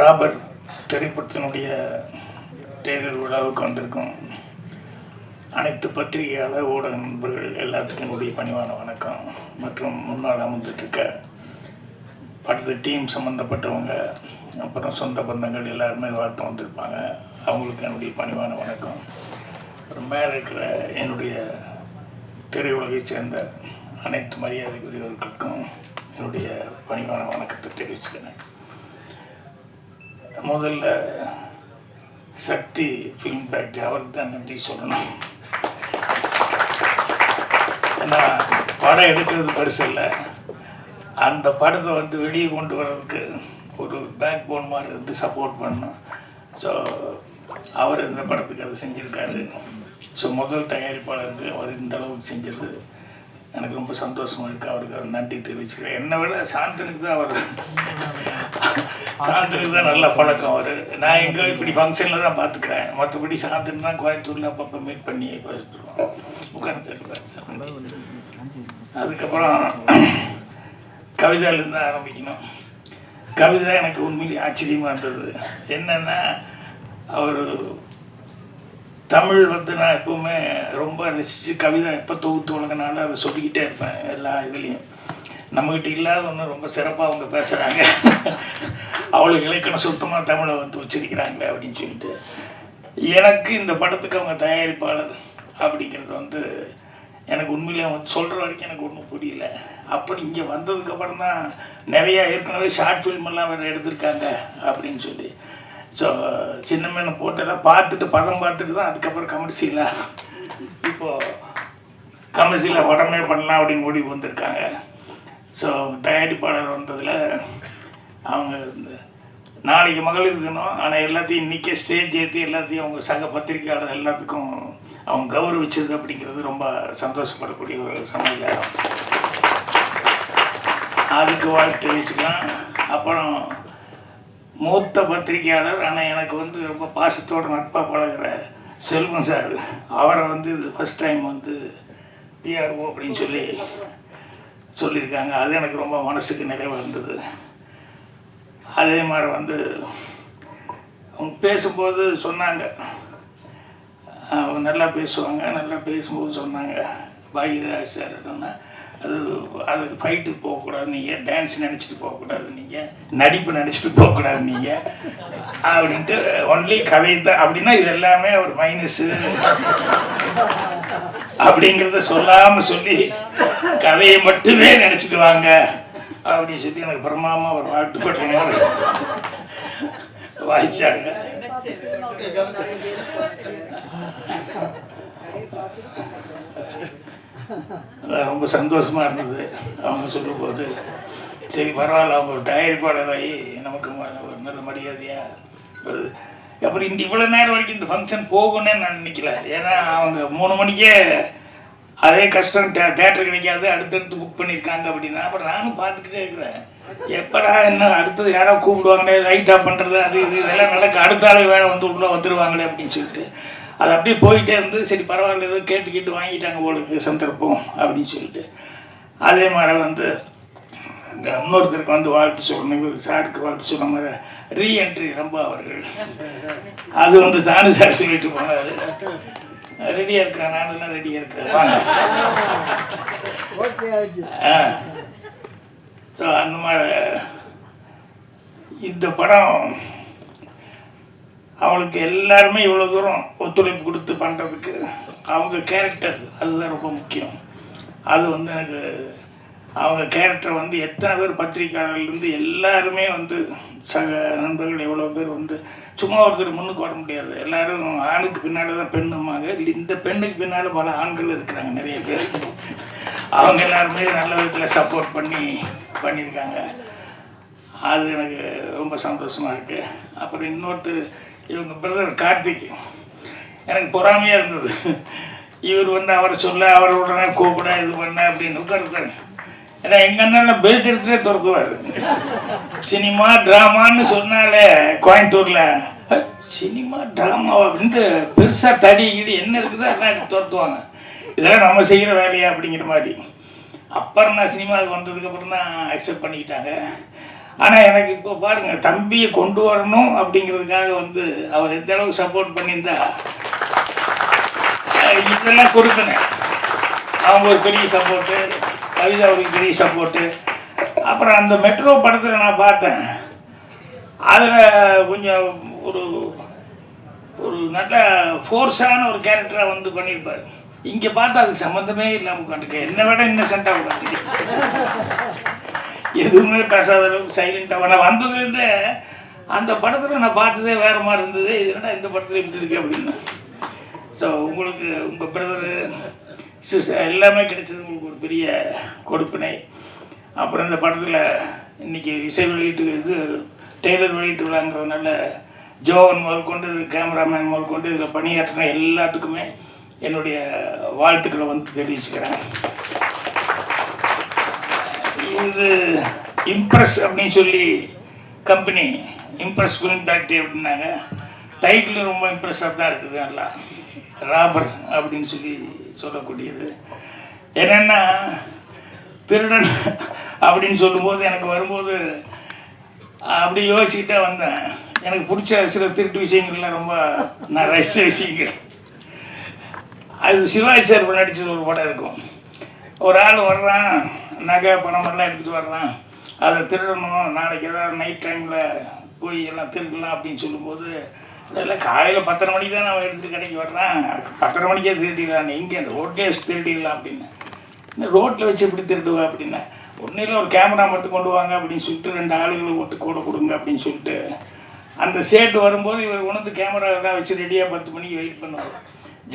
Robert திரைப்படத்தினுடைய தேர்தல் விழாவுக்கு வந்திருக்கும் அனைத்து பத்திரிகையாளர் ஊடக நண்பர்கள் எல்லாத்துக்கும் என்னுடைய பணிவான வணக்கம். மற்றும் முன்னால் அமர்ந்துட்டு இருக்க படத்து டீம் சம்மந்தப்பட்டவங்க அப்புறம் சொந்த பந்தங்கள் எல்லாருமே வாழ்த்து வந்திருப்பாங்க. அவங்களுக்கு என்னுடைய பணிவான வணக்கம். அப்புறம் மேலே இருக்கிற என்னுடைய திரையுலகை சேர்ந்த அனைத்து மரியாதைக்குரியவர்களுக்கும் என்னுடைய பணிவான வணக்கத்தை தெரிவிச்சுக்கிறேன். முதல்ல சக்தி ஃபிலிம் ஃபேக்ட்ரி அவருக்கு தான் நன்றி சொல்லணும். ஏன்னா படம் எடுக்கிறது பெருசு இல்லை. அந்த படத்தை வந்து வெளியே கொண்டு வர்றதுக்கு ஒரு பேக் போன் மாதிரி இருந்து சப்போர்ட் பண்ணணும். ஸோ அவர் இந்த படத்துக்கு அதை செஞ்சுருக்காரு. ஸோ முதல் தயாரிப்பாளருக்கு அவர் இந்த அளவுக்கு செஞ்சது. எனக்கு ரொம்ப சந்தோஷமாக இருக்குது அவருக்கு நன்றி தெரிவிச்சுக்கிறேன். என்னை விட சாந்தனுக்கு தான் அவர் சாந்தனுக்கு தான் நல்ல பழக்கம் அவர். நான் எங்கே இப்படி ஃபங்க்ஷனில் தான் பார்த்துக்கிறேன். மற்றபடி சாந்தன் தான் கோயம்புத்தூரில் அப்பப்போ மீட் பண்ணி பேசிட்டுருவோம். உட்காந்து அதுக்கப்புறம் கவிதையிலேருந்து தான் ஆரம்பிக்கணும். கவிதை எனக்கு உண்மையிலேயே ஆச்சரியமாக இருந்தது. என்னென்னா அவர் தமிழ் வந்து நான் எப்பவுமே ரொம்ப ரசித்து கவிதை எப்போ தொகுத்து வழங்கினாலும் அதை சொல்லிக்கிட்டே இருப்பேன் எல்லா இதுலேயும். நம்மக்கிட்ட இல்லாத ஒன்று ரொம்ப சிறப்பாக அவங்க பேசுகிறாங்க அவளுக்கு இலக்கணம் சுத்தமாக தமிழை வந்து வச்சிருக்கிறாங்களே அப்படின்னு சொல்லிட்டு. எனக்கு இந்த படத்துக்கு அவங்க தயாரிப்பாளர் அப்படிங்கிறது வந்து எனக்கு உண்மையிலே அவங்க சொல்கிற வரைக்கும் எனக்கு ஒன்றும் புரியல. அப்படி இங்கே வந்ததுக்கப்புறம் தான் நிறையா ஏற்கனவே ஷார்ட் ஃபில்ம் எல்லாம் வேறு எடுத்திருக்காங்க அப்படின்னு சொல்லி. ஸோ சின்ன மீன் போட்டெல்லாம் பார்த்துட்டு பதம் பார்த்துட்டு தான் அதுக்கப்புறம் கமர்ஷியலாக இப்போது கமர்ஷியலாக உடனே பண்ணலாம் அப்படின்னு முடிவு வந்திருக்காங்க. ஸோ தயாரிப்பாளர் வந்ததில் அவங்க இந்த நாளைக்கு மகளிர் தினம் ஆனால் எல்லாத்தையும் இன்றைக்கே ஸ்டேஜ் ஏற்றி எல்லாத்தையும் அவங்க சக பத்திரிக்கையாளர் எல்லாத்துக்கும் அவங்க கௌரவிச்சது அப்படிங்கிறது ரொம்ப சந்தோஷப்படக்கூடிய ஒரு சமாச்சாரம் அதுக்கு வாழ்த்து தெரிவிச்சுக்கலாம். அப்புறம் மூத்த பத்திரிகையாளர் ஆனால் எனக்கு வந்து ரொம்ப பாசத்தோட நட்பாக பழகுற செல்வம் சார். அவரை வந்து இது ஃபஸ்ட் டைம் வந்து பிஆர்ஓ அப்படின்னு சொல்லி சொல்லியிருக்காங்க. அது எனக்கு ரொம்ப மனசுக்கு நிறைவாக இருந்தது. அதே மாதிரி வந்து அவங்க பேசும்போது சொன்னாங்க. அவங்க நல்லா பேசுவாங்க. நல்லா பேசும்போது சொன்னாங்க. பாகிராஜ் சார் என்னன்னா அது அதுக்கு ஃபைட்டுக்கு போகக்கூடாது நீங்கள் டான்ஸ் நினச்சிட்டு போகக்கூடாது நீங்கள் நடிப்பு நினச்சிட்டு போகக்கூடாது நீங்கள் அப்படின்ட்டு ஒன்லி கதை தான். அப்படின்னா இது எல்லாமே ஒரு மைனஸு அப்படிங்கிறத சொல்லாமல் சொல்லி கதையை மட்டுமே நினச்சிட்டு வாங்க. அப்படின்னு சொல்லி எனக்கு பிரமாமா ஒரு வாழ்த்துப்பட்ட வாய்ச்சாங்க ரொம்ப சந்தோஷமாக இருந்தது. அவங்க சொல்லும்போது சரி பரவாயில்ல அவங்க ஒரு தயாரிப்பாளராகி நமக்கு ஒரு நல்ல மரியாதையாக வருது. அப்புறம் இந்த இவ்வளோ நேரம் வரைக்கும் இந்த ஃபங்க்ஷன் போகும்னே நான் நினைக்கல. ஏன்னா அவங்க மூணு மணிக்கே அதே கஷ்டம் தே தேட்டர் கிடைக்காது அடுத்தடுத்து புக் பண்ணியிருக்காங்க அப்படின்னா அப்புறம் நானும் பார்த்துக்கிட்டே இருக்கிறேன். எப்படா என்ன அடுத்தது யாரோ கூப்பிடுவாங்களே லைட் ஆஃப் பண்ணுறது அது இது இதெல்லாம் நடக்க அடுத்த ஆள் வேலை வந்து உள்ளே வந்துடுவாங்களே அப்படின்னு சொல்லிட்டு அது அப்படியே போயிட்டே இருந்து சரி பரவாயில்ல ஏதோ கேட்டு கேட்டு வாங்கிட்டாங்க போலுக்கு சந்தர்ப்பம் அப்படின்னு சொல்லிட்டு. அதே மாதிரி வந்து இந்த இன்னொருத்தருக்கு வந்து வாழ்த்து சொல்லணும். சாருக்கு வாழ்த்து சொன்ன மாதிரி ரீஎன்ட்ரி ரொம்ப அவர்கள். அது வந்து தானு சார் சொல்லிட்டு போனார். ரெடியாக இருக்கிறேன். நானும் ரெடியாக இருக்கிறேன். வாங்க. ஆ. ஸோ அந்த மாதிரி இந்த படம் அவளுக்கு எல்லாருமே இவ்வளோ தூரம் ஒத்துழைப்பு கொடுத்து பண்ணுறதுக்கு அவங்க கேரக்டர் அதுதான் ரொம்ப முக்கியம். அது வந்து எனக்கு அவங்க கேரக்டர் வந்து எத்தனை பேர் பத்திரிக்கையாளர்லேருந்து எல்லாருமே வந்து சக நண்பர்கள் எவ்வளோ பேர் வந்து சும்மா ஒருத்தர் முன்னுக்கு வர முடியாது. எல்லாரும் ஆணுக்கு பின்னாடி தான் பெண்ணுமாங்க இந்த பெண்ணுக்கு பின்னால் பல ஆண்கள் இருக்கிறாங்க நிறைய பேர். அவங்க எல்லாருமே நல்ல விதத்தில் சப்போர்ட் பண்ணி பண்ணியிருக்காங்க. அது எனக்கு ரொம்ப சந்தோஷமாக இருக்குது அப்புறம் இன்னொருத்தர் இவங்க பிரதர் கார்த்திக். எனக்கு பொறாமையாக இருந்தது. இவர் வந்து அவரை சொல்ல அவரை உடனே கூப்பிட இது பண்ண அப்படின்னு உட்காருத்தாங்க ஏன்னா எங்கள் அண்ணன் பெல்ட் எடுத்துகிட்டே துரத்துவார். சினிமா ட்ராமான்னு சொன்னாலே கோயம்புத்தூரில் சினிமா ட்ராமா அப்படின்ட்டு பெருசாக தடி கிடி என்ன இருக்குதோ அதெல்லாம் எடுத்து துரத்துவாங்க. இதெல்லாம் நம்ம செய்கிற வேலையா? அப்படிங்கிற மாதிரி. அப்புறம் நான் சினிமாவுக்கு வந்ததுக்கப்புறம் தான் அக்செப்ட் பண்ணிக்கிட்டாங்க. ஆனால் எனக்கு இப்போ பாருங்கள் தம்பியை கொண்டு வரணும் அப்படிங்கிறதுக்காக வந்து அவர் எந்த அளவுக்கு சப்போர்ட் பண்ணியிருந்தா இதெல்லாம் கொடுக்கணும். அவங்க ஒரு பெரிய சப்போர்ட்டு கவிதா ஒரு பெரிய சப்போர்ட்டு அப்புறம் அந்த மெட்ரோ படத்தில் நான் பார்த்தேன். அதில் கொஞ்சம் ஒரு ஒரு நல்ல ஃபோர்ஸான ஒரு கேரக்டராக வந்து பண்ணியிருப்பார். இங்கே பார்த்தா அது சம்மந்தமே இல்லாமல் உட்காந்துருக்கேன் என்னை விட இன்னசென்ட்டாக உட்காந்துருக்கேன் எதுவுமே பேசாத அளவுக்கு சைலண்டாக நான் வந்ததுலேருந்தே அந்த படத்தில் நான் பார்த்ததே வேறு மாதிரி இருந்தது. இது இந்த படத்தில் இப்படி இருக்கு அப்படின்னு. ஸோ உங்களுக்கு உங்கள் பிரதரு சிஸ்டர் எல்லாமே கிடைச்சது உங்களுக்கு ஒரு பெரிய கொடுப்பினை. அப்புறம் இந்த படத்தில் இன்னைக்கு இசை வெளியீட்டு இது டெய்லர் வெளியீட்டு விழாங்கிறதுனால ஜோவன் முதல் கொண்டு கேமராமேன் முதல் கொண்டு இதில் பணியாற்றின எல்லாத்துக்குமே என்னுடைய வாழ்த்துக்களை வந்து தெரிவிச்சுக்கிறேன். இது இம்ப்ரெஸ் அப்படின்னு சொல்லி கம்பெனி இம்ப்ரெஸ் ஃபிலிம் ஃபேக்ட்ரி அப்படின்னாங்க. டைட்டில் ரொம்ப இம்ப்ரெஸ்ஸாக தான் இருக்குது நல்லா. ராபர் அப்படின்னு சொல்லி சொல்லக்கூடியது. என்னென்னா திருடன் அப்படின்னு சொல்லும்போது எனக்கு வரும்போது அப்படி யோசிச்சுக்கிட்டே வந்தேன். எனக்கு பிடிச்ச சில திருட்டு விஷயங்கள்லாம் ரொம்ப நான் ரசித்த விஷயங்கள். அது சிவாஜி சார் நடித்தது ஒரு படம் இருக்கும். ஒரு ஆள் வர்றான். நகை பணம் எல்லாம் எடுத்துகிட்டு வர்றான். அதை திருடணும். நாளைக்கு ஏதாவது நைட் டைமில் போய் எல்லாம் திருடலாம் அப்படின்னு சொல்லும்போது அதெல்லாம் காலையில் பத்தரை மணிக்கு தான் நான் எடுத்துகிட்டு கடைக்கு வர்றேன். பத்தரை மணிக்கே திருடிடலாம். எங்கே அந்த ரோட்லேயே திருடிடலாம் அப்படின்னு. இந்த ரோட்டில் வச்சு எப்படி திருடுவா? அப்படின்னா. ஒன்றும் இல்லை ஒரு கேமரா மட்டும் கொண்டு வாங்க அப்படின்னு சொல்லிட்டு ரெண்டு ஆளுகளை ஒட்டு கூட கொடுங்க அப்படின்னு சொல்லிட்டு அந்த சேட்டு வரும்போது இவர் உணர்ந்து கேமரா எல்லாம் வச்சு ரெடியாக பத்து மணிக்கு வெயிட் பண்ணுவார்.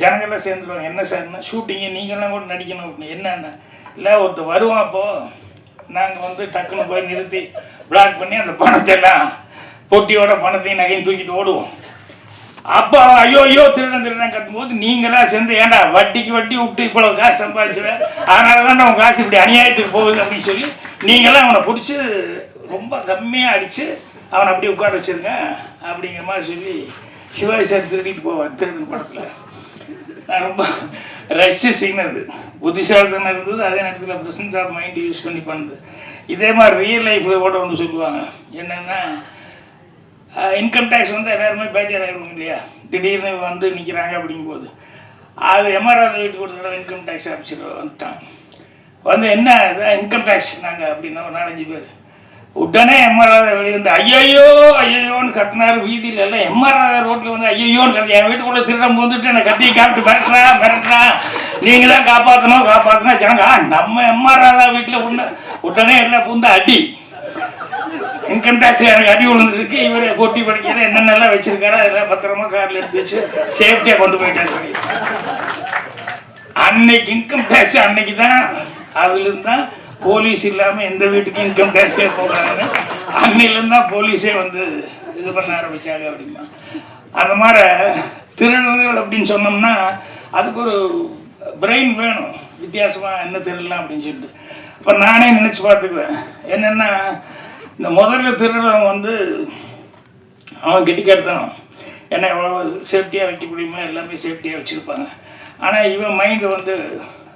ஜனங்கள்லாம் சேர்ந்துருவாங்க. என்ன சார்னா ஷூட்டிங்கு நீங்கள்லாம் கூட நடிக்கணும். அப்படின்னு என்னென்ன இல்லை ஒருத்தர் வருவான் அப்போது நாங்கள் வந்து டக்குன்னு போய் நிறுத்தி பிளாக் பண்ணி அந்த பணத்தை எல்லாம் பொட்டியோட பணத்தையும் நகையும் தூக்கிட்டு ஓடுவோம். அப்போ அவன் ஐயோ ஐயோ திருடன் திருடன் கட்டும்போது நீங்களாம் சேர்ந்து ஏண்டா வட்டிக்கு வட்டி விட்டு இவ்வளவு காசு சம்பாதிச்சுவேன் அதனால தான் உன் காசு இப்படி அநியாயத்துக்கு போகுது அப்படின்னு சொல்லி நீங்களாம் அவனை பிடிச்சி ரொம்ப கம்மியாக அடித்து அவனை அப்படியே உட்கார வச்சிருங்க அப்படிங்கிற மாதிரி சொல்லி சிவாஜி சார் திருடிட்டு போவார் திருடன் படத்தில். நான் ரொம்ப ரஷ்ய சீன் புத்திசாலித்தனம் இருந்தது அதே நேரத்தில் பிரசன்ஸ் ஆஃப் மைண்ட் யூஸ் பண்ணி பண்ணுது. இதே மாதிரி ரியல் லைஃப்பில் கூட ஒன்று சொல்லுவாங்க. என்னென்னா இன்கம் டேக்ஸ் வந்து எல்லாருமே பேஜர் ஆகிடும் இல்லையா? திடீர்னு வந்து நிற்கிறாங்க அப்படிங்கும்போது. அது எம்ஆர்ஆர் வீட்டுக்கு ஒரு இன்கம் டேக்ஸ் ஆஃபீஸர் வந்துட்டாங்க. வந்து என்ன இன்கம் டேக்ஸ் நாங்கள் அப்படின்னா ஒரு நாலஞ்சு பேர். உடனே எம்ஆர்ஆர் வெளியே வந்து ஐயையோ ஐயையோன்னு கத்தினாரு வீதியில எல்லாம். எம்ஆர்ஆர் ரோட்டில் வந்து ஐயையோன்னு கத்தி என் வீட்டுக்குள்ளே திருடம் வந்துட்டு என்னை கத்தியை காப்பிட்டு மிரட்டுறா மிரட்டுறா. நீங்கள் தான் காப்பாற்றணும் காப்பாற்றணும் ஜனங்க நம்ம எம்ஆர்ஆர் வீட்டில் உடனே உடனே எல்லாம் புந்த அடி. இன்கம் டேக்ஸ் எனக்கு அடி விழுந்துருக்கு. இவர் பொட்டி படிக்கிற என்னென்னலாம் வச்சிருக்காரோ அதெல்லாம் பத்திரமா காரில் எடுத்து வச்சு சேஃப்டியாக கொண்டு போயிட்டாரு சொல்லி அன்னைக்கு இன்கம் டேக்ஸ் அன்னைக்கு தான் அதுலேருந்து தான் போலீஸ் இல்லாமல் எந்த வீட்டுக்கும் இன்கம் டேக்ஸ்க்கே போகிறாங்க அன்னையிலேருந்து தான் போலீஸே வந்து இது பண்ண ஆரம்பித்தாங்க அப்படிமா அந்த மாதிரி திருடர்கள் அப்படின்னு சொன்னோம்னா அதுக்கு ஒரு பிரெயின் வேணும். வித்தியாசமாக என்ன திருடலாம் அப்படின்னு சொல்லிட்டு. இப்போ நானே நினச்சி பார்த்துக்குவேன். என்னென்னா இந்த முதல்ல திருடுறவன் வந்து அவன் கெட்டிக்காரத்தனம். ஏன்னா எவ்வளோ சேஃப்டியாக வைக்க முடியுமோ எல்லாமே சேஃப்டியாக வச்சுருப்பாங்க. ஆனால் இவன் மைண்டு வந்து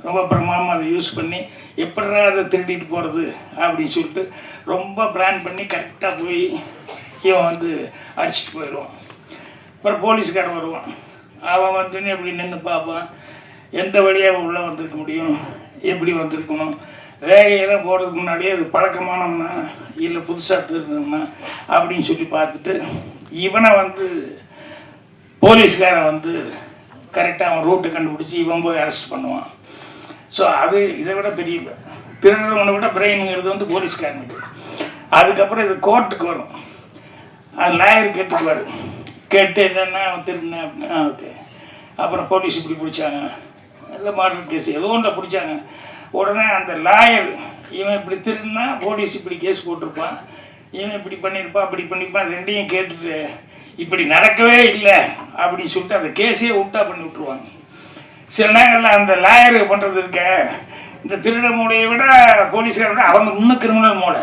ரொம்ப பிரமாதமாக அதை யூஸ் பண்ணி எப்படிடா அதை திருடிட்டு போகிறது அப்படின்னு சொல்லிட்டு ரொம்ப பிளான் பண்ணி கரெக்டாக போய் இவன் வந்து அடிச்சிட்டு போயிடுவான். அப்புறம் போலீஸ்காரன் வருவான். அவன் வந்து எப்படி நின்று பார்ப்பான் எந்த வழியாக உள்ளே வந்திருக்க முடியும் எப்படி வந்திருக்கணும் ரேகையெல்லாம் போடுறதுக்கு முன்னாடியே அது பழக்கமானவனா இல்லை புதுசாக திருந்தோம்னா அப்படின்னு சொல்லி பார்த்துட்டு இவனை வந்து போலீஸ்காரன் வந்து கரெக்டாக அவன் ரூட்டை கண்டுபிடிச்சி இவன் போய் அரெஸ்ட் பண்ணுவான். ஸோ அது இதை விட பெரிய திருடுறவனை விட பிரெயினுங்கிறது வந்து போலீஸ்காரனுக்கு அதுக்கப்புறம் இது கோர்ட்டுக்கு வரும். அது லாயர் கேட்டுக்குவார். கேட்டு என்னென்னா அவன் அப்படின்னா ஓகே. அப்புறம் போலீஸ் இப்படி பிடிச்சாங்க. இல்லை மாடல் கேஸ் ஏதோ ஒன்றை பிடிச்சாங்க. உடனே அந்த லாயர் இவன் இப்படி திருடினா போலீஸ் இப்படி கேஸ் போட்டிருப்பான். இவன் இப்படி பண்ணியிருப்பான் அப்படி பண்ணியிருப்பான் ரெண்டையும் கேட்டுட்டு இப்படி நடக்கவே இல்லை அப்படின்னு சொல்லிட்டு அந்த கேஸையே விட்டா பண்ணி விட்ருவாங்க சில நேரங்களில் அந்த லாயர் பண்ணுறது இருக்க. இந்த திருட மூலையை விட போலீஸ்கார விட அவங்க இன்னும் கிரிமினல் மூளை.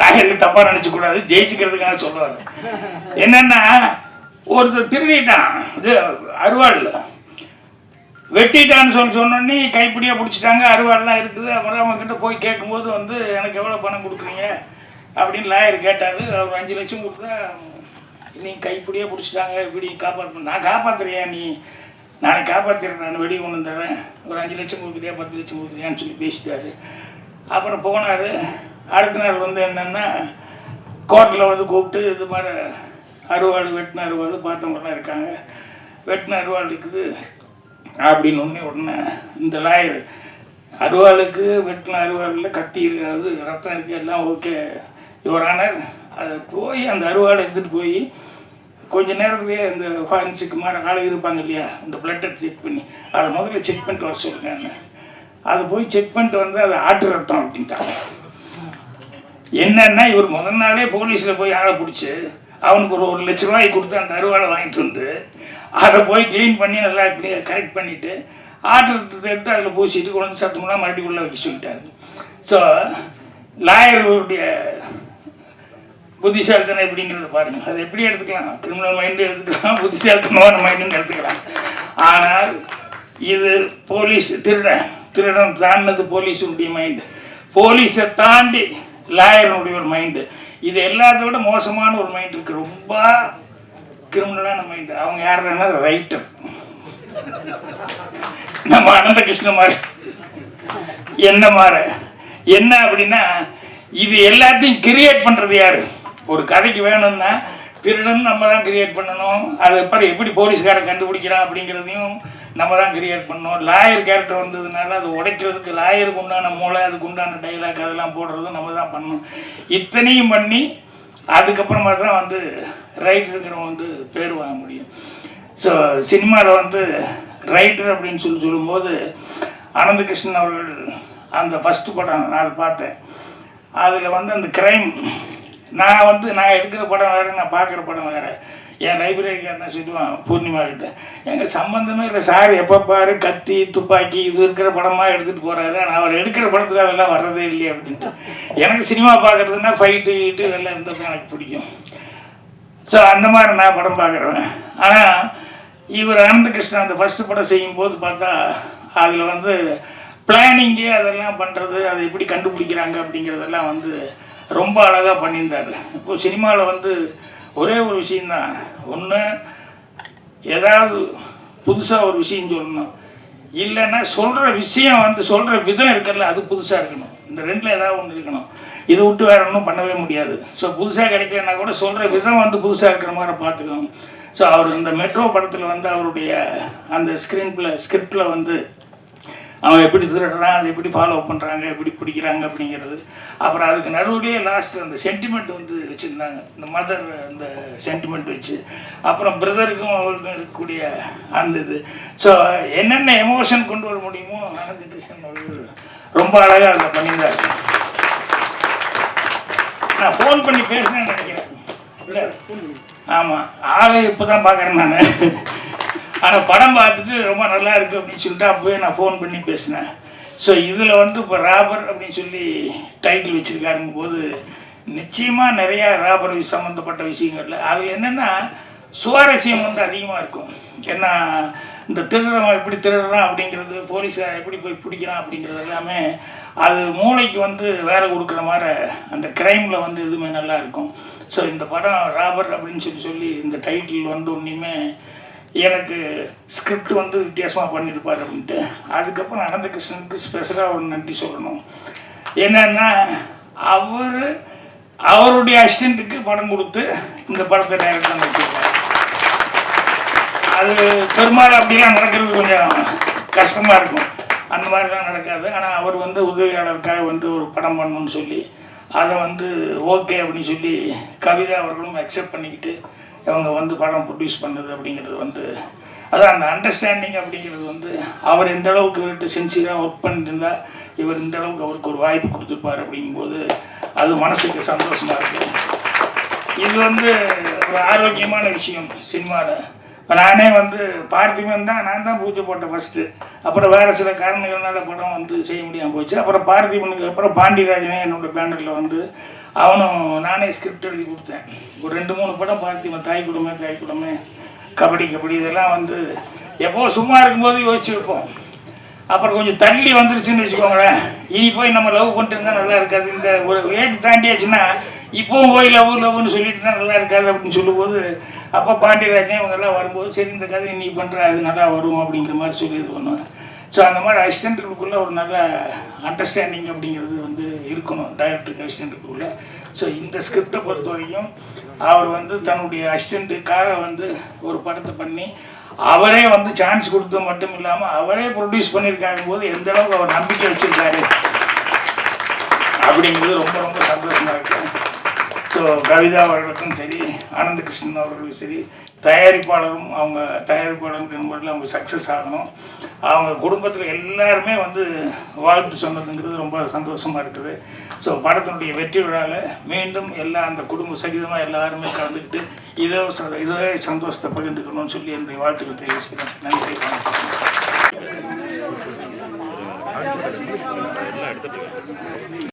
லாயருக்கு தப்பாக நினச்சிக்கூடாது ஜெயிச்சுக்கிறதுக்காக சொல்லுவார் என்னென்னா ஒருத்தர் திருடிட்டான். இது அருவாள். வெட்டிட்டான்னு சொல்லி சொன்னோன்னே கைப்பிடியாக பிடிச்சிட்டாங்க. அருவாள்லாம் இருக்குது. அப்புறம் அவங்கக்கிட்ட போய் கேட்கும்போது வந்து எனக்கு எவ்வளோ பணம் கொடுக்குறீங்க? அப்படின்னு லாயர் கேட்டார். அவர் அஞ்சு லட்சம் கொடுத்தா நீ கைப்பிடியாக பிடிச்சிட்டாங்க. இப்படி காப்பாற்ற நான் காப்பாற்றுறியா நீ? நானே காப்பாற்றிடுறேன் நான் வெடி கொண்டு தரேன் ஒரு அஞ்சு லட்சம் கொடுக்குறியா பத்து லட்சம் கொடுக்குறியான்னு சொல்லி பேசிட்டாரு. அப்புறம் போனார். அடுத்த நாள் வந்து என்னென்னா கோர்ட்டில் வந்து கூப்பிட்டு இது மாதிரி அறுவாடு வெட்டின அறுவாடு பார்த்தவங்கலாம் இருக்காங்க. வெட்டின அறுவாள் இருக்குது அப்படின்னு ஒன்று உடனே இந்த லாயர் அருவாளுக்கு வெட்டின அருவாளில் கத்தி இருக்காது ரத்தம் இருக்குது எல்லாம் ஓகே இவரானர் அதை போய் அந்த அருவாளை எடுத்துகிட்டு போய் கொஞ்ச நேரத்துலேயே இந்த ஃபாரன்சிக் மாதிரி ஆளு இருப்பாங்க இல்லையா இந்த பிளட்டை செக் பண்ணி அதை முதல்ல செக் பண்ணிட்டு வர சொல்லுங்க அதை போய் செக் பண்ணிட்டு வந்து அது ஆட்டு ரத்தம் அப்படின்ட்டாங்க. என்னன்னா இவர் முதல் நாளே போலீஸில் போய் ஆளை பிடிச்சி அவனுக்கு ஒரு ஒரு லட்ச ரூபாய் கொடுத்து அந்த அருவாளை வாங்கிட்டு வந்து அதை போய் க்ளீன் பண்ணி நல்லா கரெக்ட் பண்ணிவிட்டு ஆட்டுறதை எடுத்து அதில் பூசிட்டு கொண்டு வந்து சத்தமெல்லாம் மறுபடியும் உள்ளே வைக்க சொல்லிட்டாரு. ஸோ லாயர்களுடைய புத்திசாலித்தனம் எப்படிங்கிறது பாருங்க. அது எப்படி எடுத்துக்கலாம்? கிரிமினல் மைண்டு எடுத்துக்கலாம் புத்திசாலித்தனமான மைண்டுன்னு எடுத்துக்கலாம். ஆனால் இது போலீஸ் திருடன் திருடன் தாண்டினது போலீஸுடைய மைண்டு போலீஸை தாண்டி லாயருடைய ஒரு மைண்டு இது எல்லாத்த விட மோசமான ஒரு மைண்ட் இருக்கு. ரொம்ப கிரிமினலான மைண்டு அவங்க யாருன்னா ரைட்டர் நம்ம அனந்த கிருஷ்ண மாதிரி. என்ன மாற என்ன அப்படின்னா இது எல்லாத்தையும் கிரியேட் பண்ணுறது யாரு? ஒரு கதைக்கு வேணும்னா திருடன் நம்ம தான் கிரியேட் பண்ணணும். அது அப்புறம் எப்படி போலீஸ்காரன் கண்டுபிடிக்கிறான் அப்படிங்கிறதையும் நம்ம தான் கிரியேட் பண்ணணும். லாயர் கேரக்டர் வந்ததுனால அது உடைக்கிறதுக்கு லாயருக்கு உண்டான மூளை அதுக்கு உண்டான டைலாக் அதெல்லாம் போடுறதும் நம்ம தான் பண்ணணும். இத்தனையும் பண்ணி அதுக்கப்புறமா தான் வந்து ரைட்டருங்கிறவங்க வந்து பேர் வாங்க முடியும். ஸோ சினிமாவில் வந்து ரைட்டர் அப்படின்னு சொல்லி சொல்லும்போது அனந்த கிருஷ்ணன் அவர்கள் அந்த ஃபஸ்ட்டு படம் நான் அதை பார்த்தேன். அதில் வந்து அந்த க்ரைம் நான் வந்து நான் எடுக்கிற படம் வேறு நான் பார்க்குற படம் வேறு. என் லைப்ரரிக்கு என்ன சொல்லுவான் பூர்ணிமா கிட்ட? எங்கள் சம்மந்தமே இல்லை சார் எப்போ பாரு கத்தி துப்பாக்கி இது இருக்கிற படமாக எடுத்துகிட்டு போகிறாரு ஆனால் அவர் எடுக்கிற படத்தில் அதெல்லாம் வர்றதே இல்லையே அப்படின்ட்டு. எனக்கு சினிமா பார்க்குறதுனா ஃபைட்டு கீட்டு இதெல்லாம் இருந்தது எனக்கு பிடிக்கும். ஸோ அந்த மாதிரி நான் படம் பார்க்குறேன் ஆனால் இவர் அனந்தகிருஷ்ணன் அந்த ஃபஸ்ட்டு படம் செய்யும்போது பார்த்தா அதில் வந்து பிளானிங்கு அதெல்லாம் பண்ணுறது அதை எப்படி கண்டுபிடிக்கிறாங்க அப்படிங்கிறதெல்லாம் வந்து ரொம்ப அழகாக பண்ணியிருந்தார். இப்போ சினிமாவில் வந்து ஒரே ஒரு விஷயந்தான் ஒன்று ஏதாவது புதுசாக ஒரு விஷயம் சொல்லணும். இல்லைன்னா சொல்கிற விஷயம் வந்து சொல்கிற விதம் இருக்குல்ல அது புதுசாக இருக்கணும். இந்த ரெண்டில் ஏதாவது ஒன்று இருக்கணும். இதை விட்டு வேற ஒன்றும் பண்ணவே முடியாது. ஸோ புதுசாக கிடைக்கலன்னா கூட சொல்கிற விதம் வந்து புதுசாக இருக்கிற மாதிரி பார்த்துக்கணும். ஸோ அவர் இந்த மெட்ரோ படத்தில் வந்து அவருடைய அந்த ஸ்க்ரீன் ஸ்கிரிப்டில் வந்து அவன் எப்படி திருடுறான் அதை எப்படி ஃபாலோ பண்ணுறாங்க எப்படி பிடிக்கிறாங்க அப்படிங்கிறது. அப்புறம் அதுக்கு நடுவுலேயே லாஸ்ட் அந்த சென்டிமெண்ட் வந்து வச்சுருந்தாங்க. இந்த மதர் அந்த சென்டிமெண்ட் வச்சு. அப்புறம் பிரதருக்கும் அவருக்கும் இருக்கக்கூடிய அந்த இது. ஸோ என்னென்ன எமோஷன் கொண்டு வர முடியுமோ ஆனந்த் கிருஷ்ணன் அவர்கள் ரொம்ப அழகாக அதை பண்ணியிருந்தாரு. நான் ஃபோன் பண்ணி பேசுனேன்னு நினைக்கிறேன். இல்லை ஆமாம் ஆளை இப்போ தான் பார்க்குறேன் நான். ஆனால் படம் பார்த்துட்டு ரொம்ப நல்லா இருக்குது அப்படின்னு சொல்லிட்டு அப்போவே நான் ஃபோன் பண்ணி பேசினேன். ஸோ இதில் வந்து இப்போ ராபர் அப்படின்னு சொல்லி டைட்டில் வச்சுருக்காருங்க போது நிச்சயமாக நிறையா ராபர் சம்மந்தப்பட்ட விஷயங்கள்ல அதில் என்னென்னா சுவாரஸ்யம் வந்து அதிகமாக இருக்கும். ஏன்னா இந்த திருடுறவன் எப்படி திருடுறான் அப்படிங்கிறது போலீஸார் எப்படி போய் பிடிக்கிறான் அப்படிங்கிறது எல்லாமே அது மூளைக்கு வந்து வேலை கொடுக்குற மாதிரி அந்த க்ரைமில் வந்து எதுவுமே நல்லா இருக்கும். ஸோ இந்த படம் ராபர் அப்படின்னு சொல்லி சொல்லி இந்த டைட்டில் வந்து ஒன்றுமே எனக்கு ஸ்கிரிப்ட் வந்து வித்தியாசமாக பண்ணியிருப்பார் அப்படின்ட்டு. அதுக்கப்புறம் அனந்த கிருஷ்ணனுக்கு ஸ்பெஷலாக ஒரு நன்றி சொல்லணும். என்னன்னா அவர் அவருடைய அசிஸ்டண்ட்டுக்கு படம் கொடுத்து இந்த படத்தை டைரக்டாக வச்சுருக்காரு அது பெரும்பாலும் அப்படிலாம் நடக்கிறது கொஞ்சம் கஷ்டமாக இருக்கும். அந்த மாதிரிலாம் நடக்காது. ஆனால் அவர் வந்து உதவியாளருக்காக வந்து ஒரு படம் பண்ணணும்னு சொல்லி அதை வந்து ஓகே அப்படின்னு சொல்லி கவிதா அவர்களும் அக்செப்ட் பண்ணிக்கிட்டு இவங்க வந்து படம் ப்ரொடியூஸ் பண்ணது அப்படிங்கிறது வந்து அதான் அந்த அண்டர்ஸ்டாண்டிங் அப்படிங்கிறது வந்து அவர் எந்த அளவுக்கு இவர்கிட்ட சின்சியராக ஒர்க் பண்ணியிருந்தா இவர் இந்த அளவுக்கு அவருக்கு ஒரு வாய்ப்பு கொடுத்துருப்பார் அப்படிங்கும்போது அது மனசுக்கு சந்தோஷமாக இருக்குது இது வந்து ஒரு ஆரோக்கியமான விஷயம் சினிமாவில் இப்போ நானே வந்து பார்த்திபன் தான் நான் தான் பூஜை போட்டேன் ஃபஸ்ட்டு அப்புறம் வேறு சில காரணங்கள்னால படம் வந்து செய்ய முடியாமல் போச்சு. அப்புறம் பார்த்திபனுக்கு அப்புறம் பாண்டியராஜனே என்னோடய பேனரில் வந்து அவனும் நானே ஸ்கிரிப்ட் எழுதி கொடுத்தேன். ஒரு ரெண்டு மூணு படம் பார்த்திபன் தாய் குடும்பமே தாய் குடும்பமே கபடி கபடி இதெல்லாம் வந்து எப்போ சும்மா இருக்கும்போது யோசிச்சுருப்போம் அப்புறம் கொஞ்சம் தள்ளி வந்துருச்சுன்னு வச்சுக்கோங்களேன். இனி போய் நம்ம லவ் பண்ணிட்டு இருந்தால் நல்லா இருக்காது. இந்த ஒரு ஏஜ் தாண்டியாச்சுன்னா இப்போவும் போய் லவ் லவ்னு சொல்லிட்டு தான் நல்லா இருக்காது அப்படின்னு சொல்லும்போது அப்போ பாண்டியராஜன் இவங்கெல்லாம் வரும்போது சரி இந்த கதை நீ பண்ணுற அது நல்லா வரும் அப்படிங்கிற மாதிரி சொல்லி இது பண்ணுவேன் ஸோ அந்த மாதிரி அசிஸ்டண்ட்டுக்குள்ளே ஒரு நல்ல அண்டர்ஸ்டாண்டிங் அப்படிங்கிறது வந்து இருக்கணும் டைரக்டருக்கு அசிஸ்டண்ட்டுக்குள்ளே. ஸோ இந்த ஸ்கிரிப்டை பொறுத்த வரைக்கும் அவர் வந்து தன்னுடைய அசிஸ்டண்ட்டுக்காக வந்து ஒரு படத்தை பண்ணி அவரே வந்து சான்ஸ் கொடுத்தது மட்டும் இல்லாமல் அவரே ப்ரொடியூஸ் பண்ணியிருக்காங்க போது எந்த அளவுக்கு அவர் நம்பிக்கை வச்சுருக்காரு அப்படிங்கிறது ரொம்ப ரொம்ப சந்தோஷமாக இருக்கு. ஸோ கவிதா அவர்களுக்கும் சரி ஆனந்த கிருஷ்ணன் அவர்களுக்கும் சரி தயாரிப்பாளரும் அவங்க தயாரிப்பாளரும் அவங்க சக்ஸஸ் ஆகணும். அவங்க குடும்பத்தில் எல்லாருமே வந்து வாழ்த்து சொன்னதுங்கிறது ரொம்ப சந்தோஷமாக இருக்குது. ஸோ படத்தினுடைய வெற்றி விழாவில் மீண்டும் எல்லா அந்த குடும்ப சகிதமாக எல்லாருமே கலந்துக்கிட்டு இதோ ச- இதே சந்தோஷத்தை பகிர்ந்துக்கணும்னு சொல்லி என்னுடைய வாழ்த்துக்கள் தெரிவிச்சுக்கிறேன். நன்றி வணக்கம்.